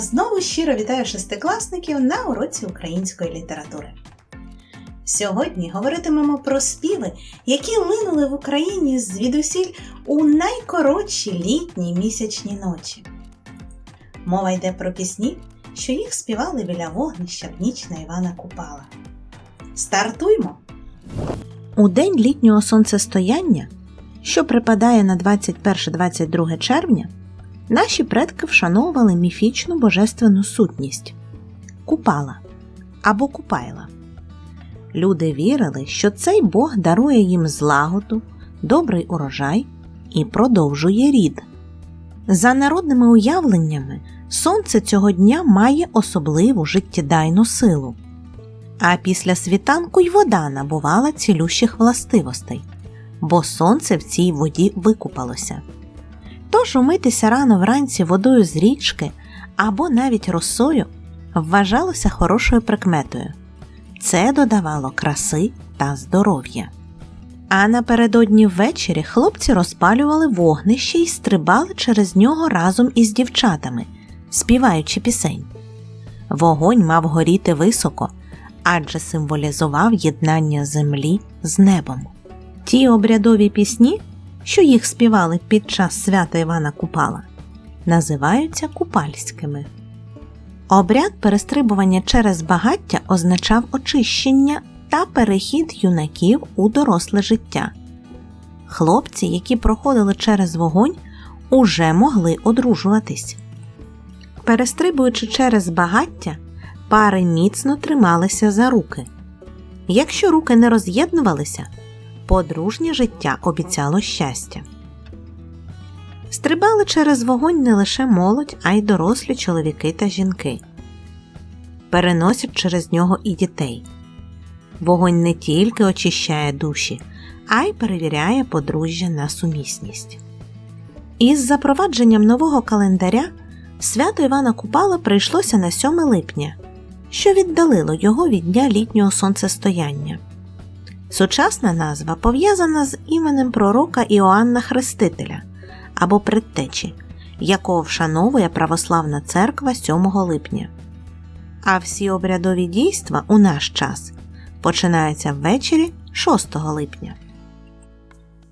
Знову щиро вітаю шестикласників на уроці української літератури. Сьогодні говоритимемо про співи, які линули в Україні звідусіль у найкоротші літні місячні ночі. Мова йде про пісні, що їх співали біля вогнища в ніч на Івана Купала. Стартуймо! У день літнього сонцестояння, що припадає на 21-22 червня, наші предки вшановували міфічну божественну сутність купала або купайла. Люди вірили, що цей Бог дарує їм злагоду, добрий урожай і продовжує рід. За народними уявленнями, сонце цього дня має особливу життєдайну силу. А після світанку й вода набувала цілющих властивостей, бо сонце в цій воді викупалося. Тож умитися рано вранці водою з річки або навіть росою вважалося хорошою прикметою. Це додавало краси та здоров'я. А напередодні ввечері хлопці розпалювали вогнище і стрибали через нього разом із дівчатами, співаючи пісень. Вогонь мав горіти високо, адже символізував єднання землі з небом. Ті обрядові пісні, що їх співали під час свята Івана Купала, називаються купальськими. Обряд перестрибування через багаття означав очищення та перехід юнаків у доросле життя. Хлопці, які проходили через вогонь, уже могли одружуватись. Перестрибуючи через багаття, пари міцно трималися за руки. Якщо руки не роз'єднувалися, подружнє життя обіцяло щастя. Стрибали через вогонь не лише молодь, а й дорослі чоловіки та жінки. Переносять через нього і дітей. Вогонь не тільки очищає душі, а й перевіряє подружжя на сумісність. Із запровадженням нового календаря свято Івана Купала прийшлося на 7 липня, що віддалило його від дня літнього сонцестояння. Сучасна назва пов'язана з іменем пророка Іоанна Хрестителя або предтечі, якого вшановує православна церква 7 липня. А всі обрядові дійства у наш час починаються ввечері 6 липня.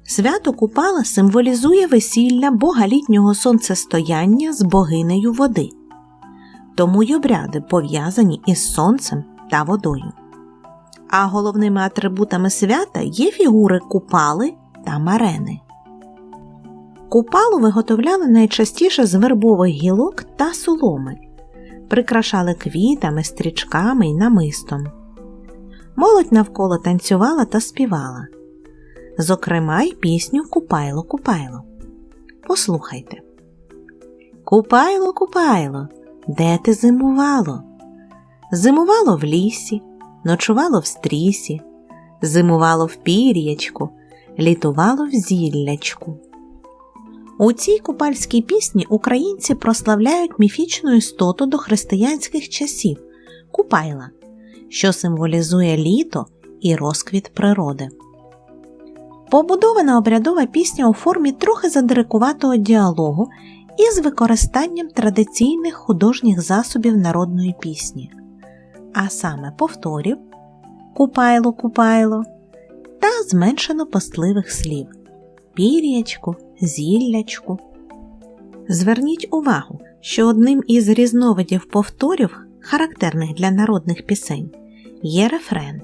Свято Купала символізує весілля бога літнього сонцестояння з богинею води, тому й обряди пов'язані із сонцем та водою. А головними атрибутами свята є фігури купали та марени. Купалу виготовляли найчастіше з вербових гілок та соломи, прикрашали квітами, стрічками й намистом. Молодь навколо танцювала та співала. Зокрема, й пісню Купайло, Купайло. Послухайте. Купайло, Купайло, де ти зимувало? Зимувало в лісі, ночувало в стрісі, зимувало в пір'ячку, літувало в зіллячку. У цій купальській пісні українці прославляють міфічну істоту до християнських часів Купайла, що символізує літо і розквіт природи. Побудована обрядова пісня у формі трохи задирикуватого діалогу із використанням традиційних художніх засобів народної пісні, а саме повторів Купайло, купайло та зменшено постливих слів пір'ячку, зіллячку. Зверніть увагу, що одним із різновидів повторів, характерних для народних пісень, є рефрен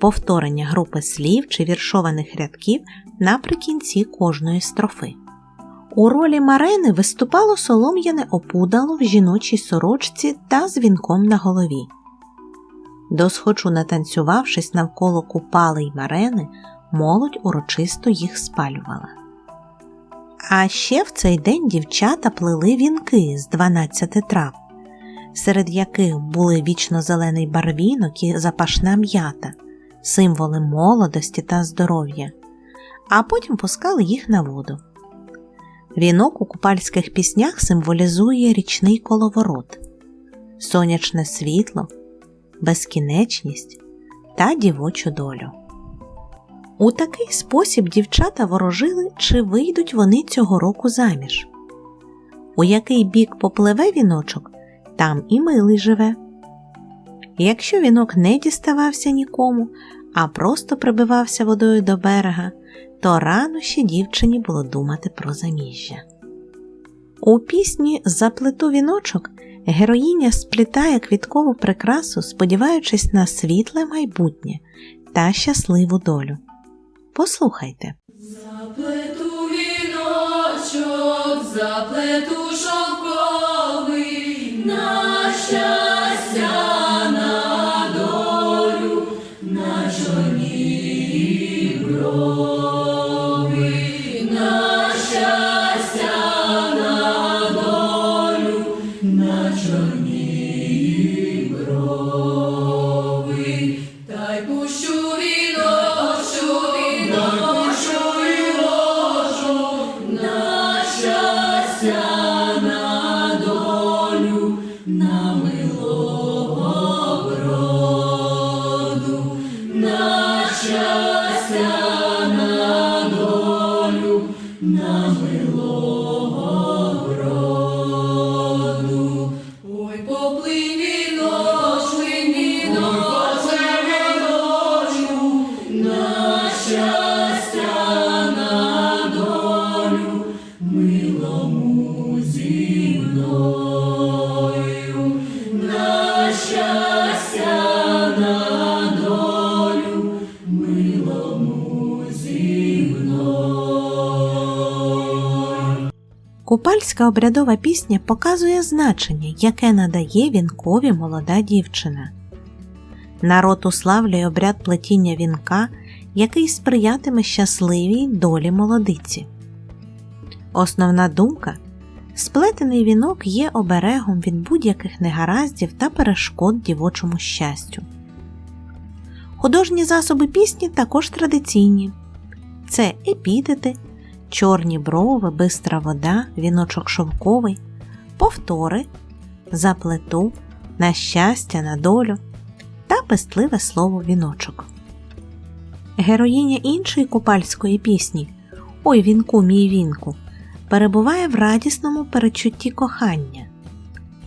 повторення групи слів чи віршованих рядків наприкінці кожної строфи. У ролі Марени виступало солом'яне опудало в жіночій сорочці та з вінком на голові. Досхочу натанцювавшись навколо купали й марени, молодь урочисто їх спалювала. А ще в цей день дівчата плели вінки з 12 трав, серед яких були вічно зелений барвінок і запашна м'ята, символи молодості та здоров'я, а потім пускали їх на воду. Вінок у купальських піснях символізує річний коловорот, сонячне світло, безкінечність та дівочу долю. У такий спосіб дівчата ворожили, чи вийдуть вони цього року заміж. У який бік попливе віночок, там і милий живе. Якщо вінок не діставався нікому, а просто прибивався водою до берега, то рано ще дівчині було думати про заміжжя. У пісні Заплету віночок героїня сплітає квіткову прикрасу, сподіваючись на світле майбутнє та щасливу долю. Послухайте. Заплету віночок, заплету шовковий, на щастя, на долю, на чорні брови, Купальська обрядова пісня показує значення, яке надає вінкові молода дівчина. Народ уславлює обряд плетіння вінка, який сприятиме щасливій долі молодиці. Основна думка сплетений вінок є оберегом від будь-яких негараздів та перешкод дівочому щастю. Художні засоби пісні також традиційні це епітети, чорні брови, бистра вода, віночок шовковий, повтори, заплету, на щастя, на долю та пестливе слово віночок. Героїня іншої купальської пісні Ой вінку, мій вінку перебуває в радісному перечутті кохання.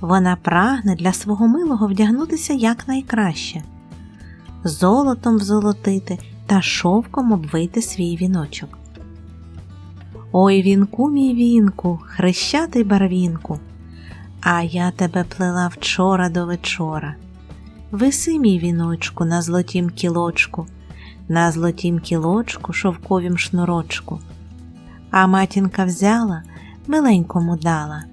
Вона прагне для свого милого вдягнутися якнайкраще, золотом взолотити та шовком обвити свій віночок. Ой вінку, мій вінку, хрещатий барвінку, а я тебе плела вчора до вечора. Виси мій віночку на злотім кілочку, на злотім кілочку шовковім шнурочку. А матінка взяла, миленькому дала,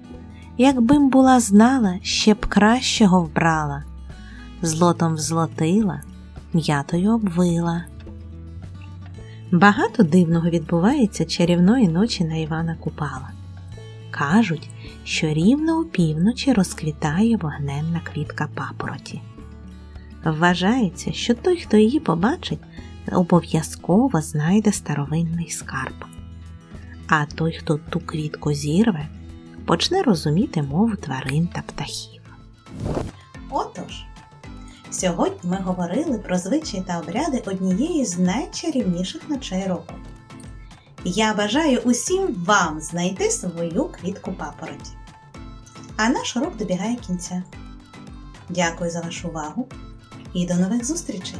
якби м була знала, ще б кращого вбрала, злотом взлотила, м'ятою обвила. Багато дивного відбувається чарівної ночі на Івана Купала. Кажуть, що рівно опівночі розквітає вогненна квітка папороті. Вважається, що той, хто її побачить, обов'язково знайде старовинний скарб. А той, хто ту квітку зірве, почне розуміти мову тварин та птахів. Отож, сьогодні ми говорили про звичаї та обряди однієї з найчарівніших ночей року. Я бажаю усім вам знайти свою квітку папороті. А наш урок добігає кінця. Дякую за вашу увагу і до нових зустрічей!